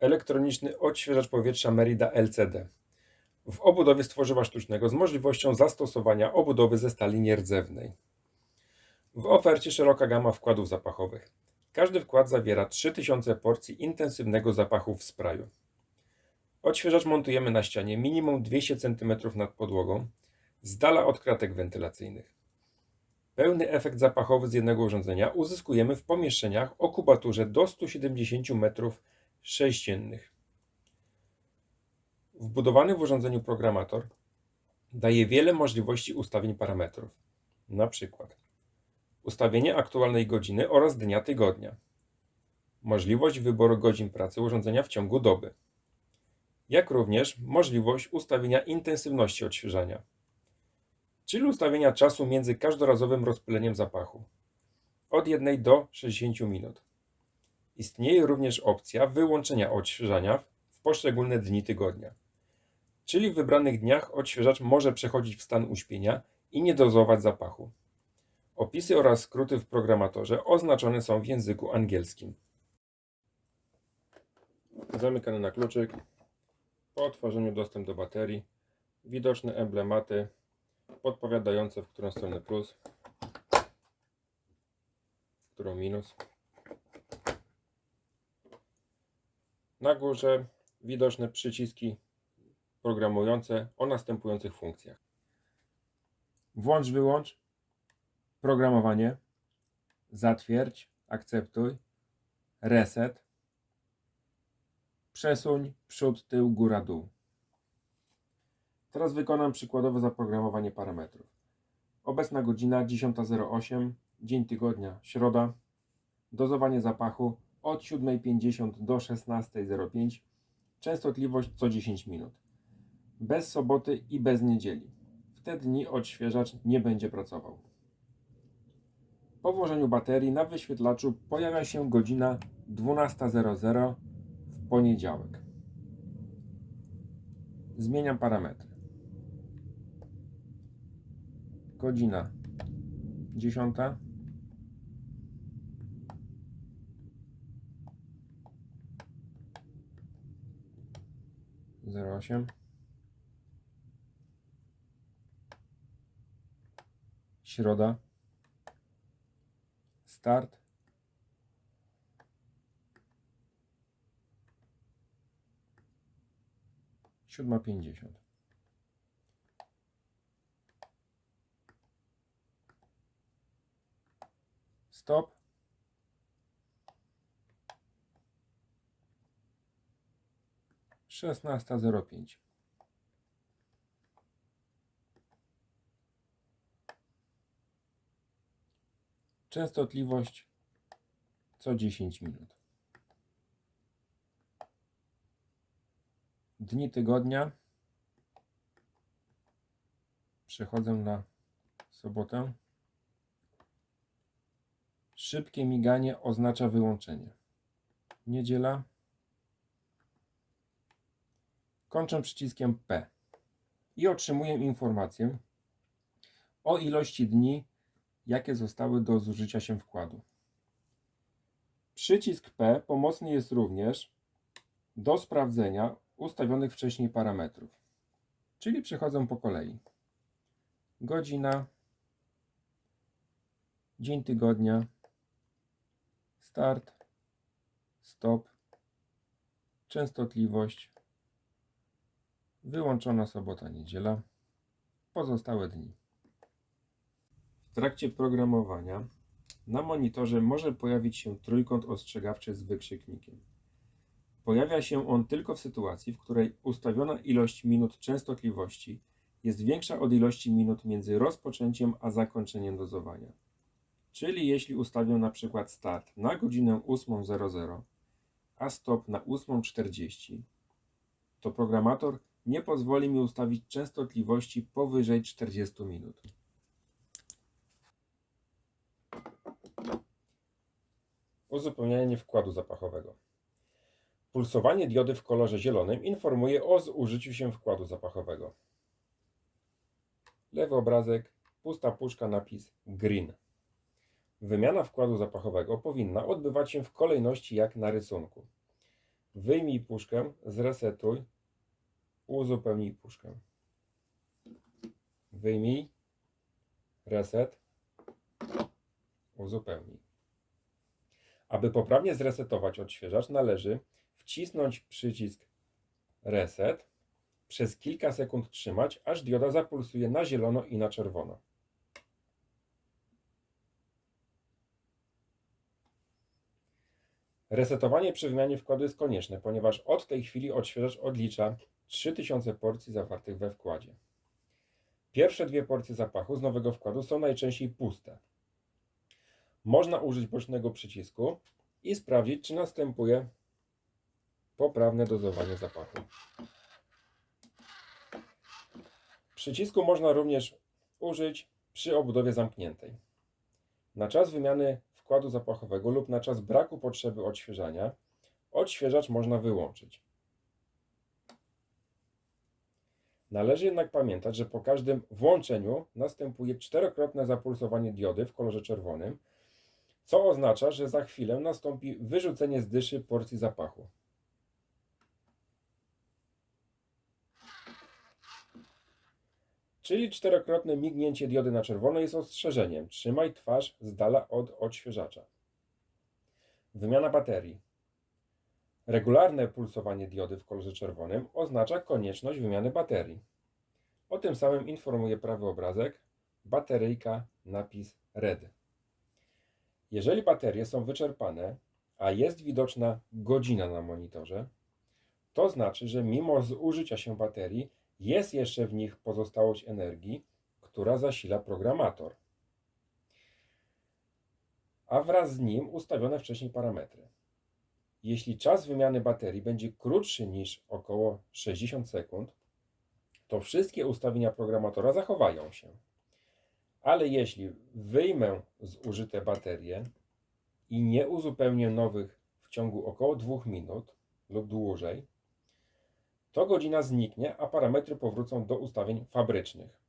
Elektroniczny odświeżacz powietrza Merida LCD. W obudowie z tworzywa sztucznego z możliwością zastosowania obudowy ze stali nierdzewnej. W ofercie szeroka gama wkładów zapachowych. Każdy wkład zawiera 3000 porcji intensywnego zapachu w sprayu. Odświeżacz montujemy na ścianie minimum 200 cm nad podłogą, z dala od kratek wentylacyjnych. Pełny efekt zapachowy z jednego urządzenia uzyskujemy w pomieszczeniach o kubaturze do 170 m3. Wbudowany w urządzeniu programator daje wiele możliwości ustawień parametrów, na przykład ustawienie aktualnej godziny oraz dnia tygodnia, możliwość wyboru godzin pracy urządzenia w ciągu doby, jak również możliwość ustawienia intensywności odświeżania, czyli ustawienia czasu między każdorazowym rozpyleniem zapachu. Od 1 do 60 minut. Istnieje również opcja wyłączenia odświeżania w poszczególne dni tygodnia, czyli w wybranych dniach odświeżacz może przechodzić w stan uśpienia i nie dozować zapachu. Opisy oraz skróty w programatorze oznaczone są w języku angielskim. Zamykany na kluczyk. Po otworzeniu dostęp do baterii. Widoczne emblematy podpowiadające w którą stronę plus, w którą minus. Na górze widoczne przyciski programujące o następujących funkcjach. Włącz, wyłącz, programowanie, zatwierdź, akceptuj, reset, przesuń, przód, tył, góra, dół. Teraz wykonam przykładowe zaprogramowanie parametrów. Obecna godzina 10.08, dzień tygodnia, środa. Dozowanie zapachu od 7.50 do 16.05. Częstotliwość co 10 minut. Bez soboty i bez niedzieli. W te dni odświeżacz nie będzie pracował. Po włożeniu baterii na wyświetlaczu pojawia się godzina 12.00 w poniedziałek. Zmieniam parametry. Godzina 10. Zero osiem. Środa. Start. Siódma pięćdziesiąt. Stop. Szesnasta zero pięć. Częstotliwość co 10 minut. Dni tygodnia. Przechodzę na sobotę. Szybkie miganie oznacza wyłączenie. Niedziela. Kończę przyciskiem P i otrzymuję informację o ilości dni, jakie zostały do zużycia się wkładu. Przycisk P pomocny jest również do sprawdzenia ustawionych wcześniej parametrów. Czyli przechodzę po kolei. Godzina, dzień tygodnia, start, stop, częstotliwość, wyłączona sobota, niedziela, pozostałe dni. W trakcie programowania na monitorze może pojawić się trójkąt ostrzegawczy z wykrzyknikiem. Pojawia się on tylko w sytuacji, w której ustawiona ilość minut częstotliwości jest większa od ilości minut między rozpoczęciem a zakończeniem dozowania. Czyli jeśli ustawię na przykład start na godzinę 8.00, a stop na 8.40, to programator nie pozwoli mi ustawić częstotliwości powyżej 40 minut. Uzupełnianie wkładu zapachowego. Pulsowanie diody w kolorze zielonym informuje o zużyciu się wkładu zapachowego. Lewy obrazek, pusta puszka, napis green. Wymiana wkładu zapachowego powinna odbywać się w kolejności jak na rysunku. Wyjmij puszkę, zresetuj, uzupełnij puszkę. Wyjmij, reset, uzupełnij. Aby poprawnie zresetować odświeżacz, należy wcisnąć przycisk reset, przez kilka sekund trzymać, aż dioda zapulsuje na zielono i na czerwono. Resetowanie przy wymianie wkładu jest konieczne, ponieważ od tej chwili odświeżacz odlicza 3000 porcji zawartych we wkładzie. Pierwsze dwie porcje zapachu z nowego wkładu są najczęściej puste. Można użyć bocznego przycisku i sprawdzić, czy następuje poprawne dozowanie zapachu. Przycisku można również użyć przy obudowie zamkniętej. Na czas wymiany wkładu zapachowego lub na czas braku potrzeby odświeżania, odświeżacz można wyłączyć. Należy jednak pamiętać, że po każdym włączeniu następuje czterokrotne zapulsowanie diody w kolorze czerwonym, co oznacza, że za chwilę nastąpi wyrzucenie z dyszy porcji zapachu. Czyli czterokrotne mignięcie diody na czerwono jest ostrzeżeniem. Trzymaj twarz z dala od odświeżacza. Wymiana baterii. Regularne pulsowanie diody w kolorze czerwonym oznacza konieczność wymiany baterii. O tym samym informuje prawy obrazek, bateryjka, napis RED. Jeżeli baterie są wyczerpane, a jest widoczna godzina na monitorze, to znaczy, że mimo zużycia się baterii jest jeszcze w nich pozostałość energii, która zasila programator, a wraz z nim ustawione wcześniej parametry. Jeśli czas wymiany baterii będzie krótszy niż około 60 sekund, to wszystkie ustawienia programatora zachowają się. Ale jeśli wyjmę zużyte baterie i nie uzupełnię nowych w ciągu około 2 minut lub dłużej, to godzina zniknie, a parametry powrócą do ustawień fabrycznych.